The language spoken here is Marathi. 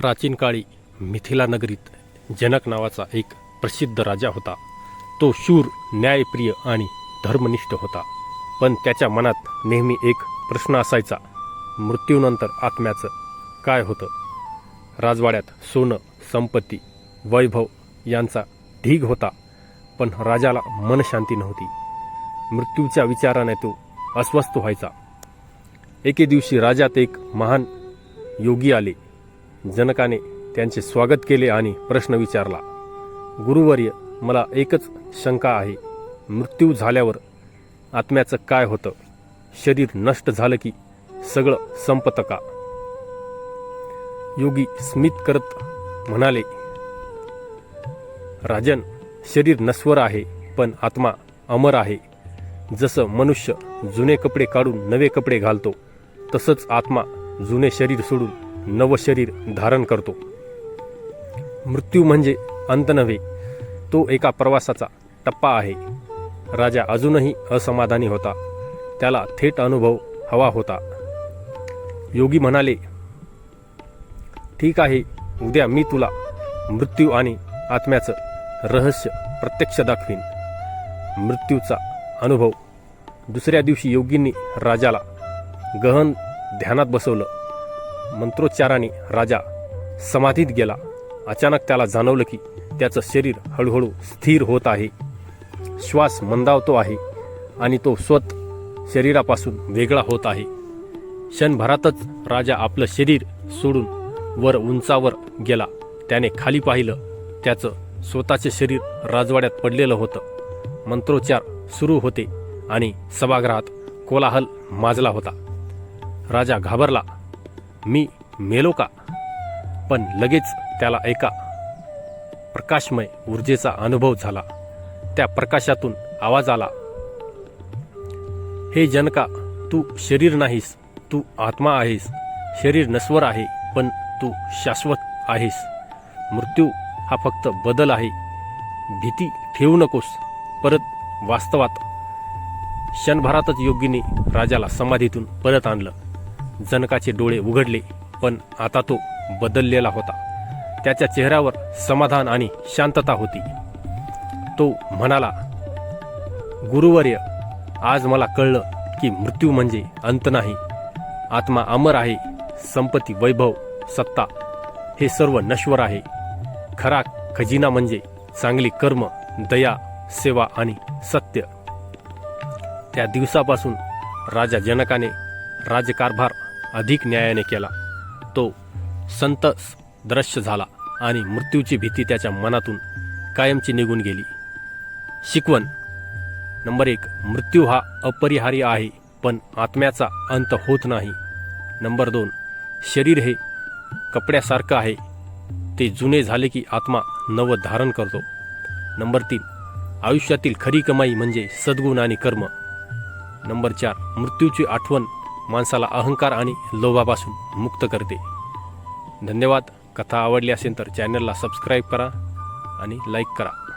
प्राचीन काळी मिथिला नगरीत जनक नावाचा एक प्रसिद्ध राजा होता. तो शूर न्यायप्रिय आणि धर्मनिष्ठ होता. पण त्याच्या मनात नेहमी एक प्रश्न असायचा मृत्यूनंतर आत्म्याचं काय होतं? राजवाड्यात सोनं संपत्ती वैभव यांचा ढीग होता पण राजाला मनशांती नव्हती. मृत्यूच्या विचाराने तो अस्वस्थ व्हायचा. एके दिवशी राजात एक महान योगी आले. जनकाने त्यांचे स्वागत केले आणि प्रश्न विचारला गुरुवर्य मला एकच शंका आहे. मृत्यू झाल्यावर आत्म्याचं काय होतं? शरीर नष्ट झालं की सगळं संपतं का? योगी स्मित करत म्हणाले राजन शरीर नस्वर आहे पण आत्मा अमर आहे. जसं मनुष्य जुने कपडे काढून नवे कपडे घालतो तसंच आत्मा जुने शरीर सोडून नव शरीर धारण करतो. मृत्यू म्हणजे अंत नव्हे तो एका प्रवासाचा टप्पा आहे. राजा अजूनही असमाधानी होता. त्याला थेट अनुभव हवा होता. योगी म्हणाले ठीक आहे उद्या मी तुला मृत्यू आणि आत्म्याचं रहस्य प्रत्यक्ष दाखवीन. मृत्यूचा अनुभव. दुसऱ्या दिवशी योगींनी राजाला गहन ध्यानात बसवलं. मंत्रोच्चाराने राजा समाधीत गेला. अचानक त्याला जाणवलं की त्याचं शरीर हळूहळू स्थिर होत आहे. श्वास मंदावतो आहे आणि तो स्वत शरीरापासून वेगळा होत आहे. क्षणभरातच राजा आपलं शरीर सोडून वर उंचावर गेला. त्याने खाली पाहिलं. त्याचं स्वतःचे शरीर राजवाड्यात पडलेलं होतं. मंत्रोच्चार सुरू होते आणि सभागृहात कोलाहल माजला होता. राजा घाबरला. मी मेलो का? पण लगेच त्याला एका प्रकाशमय ऊर्जेचा अनुभव झाला. त्या प्रकाशातून आवाज आला. हे जनका तू शरीर नाहीस तू आत्मा आहेस. शरीर नस्वर आहे पण तू शाश्वत आहेस. मृत्यू हा फक्त बदल आहे. भीती ठेवू नकोस. परत वास्तवात क्षणभरातच योगीने राजाला समाधीतून परत आणलं. जनकाचे डोळे उघडले पण आता तो बदललेला होता. त्याच्या चेहऱ्यावर समाधान आणि शांतता होती. तो म्हणाला गुरुवर्य आज मला कळलं की मृत्यू म्हणजे अंत नाही. आत्मा अमर आहे संपत्ती वैभव सत्ता हे सर्व नश्वर आहे. खरा खजिना म्हणजे चांगली कर्म दया सेवा आणि सत्य. त्या दिवसापासून राजा जनकाने राजकारभार अधिक न्यायाने केला. तो संत दृश्य झाला आणि मृत्यूची भीती त्याच्या मनातून कायमची निघून गेली. शिकवण. नंबर एक मृत्यू हा अपरिहार्य आहे पण आत्म्याचा अंत होत नाही. नंबर दोन शरीर हे कपड्यासारखं आहे. ते जुने झाले की आत्मा नव धारण करतो. नंबर तीन आयुष्यातील खरी कमाई म्हणजे सद्गुण आणि कर्म. नंबर चार मृत्यूची आठवण माणसाला अहंकार आणि लोभापासून मुक्त करते. धन्यवाद. कथा आवडली असेल तर चॅनलला सबस्क्राईब करा आणि लाईक करा.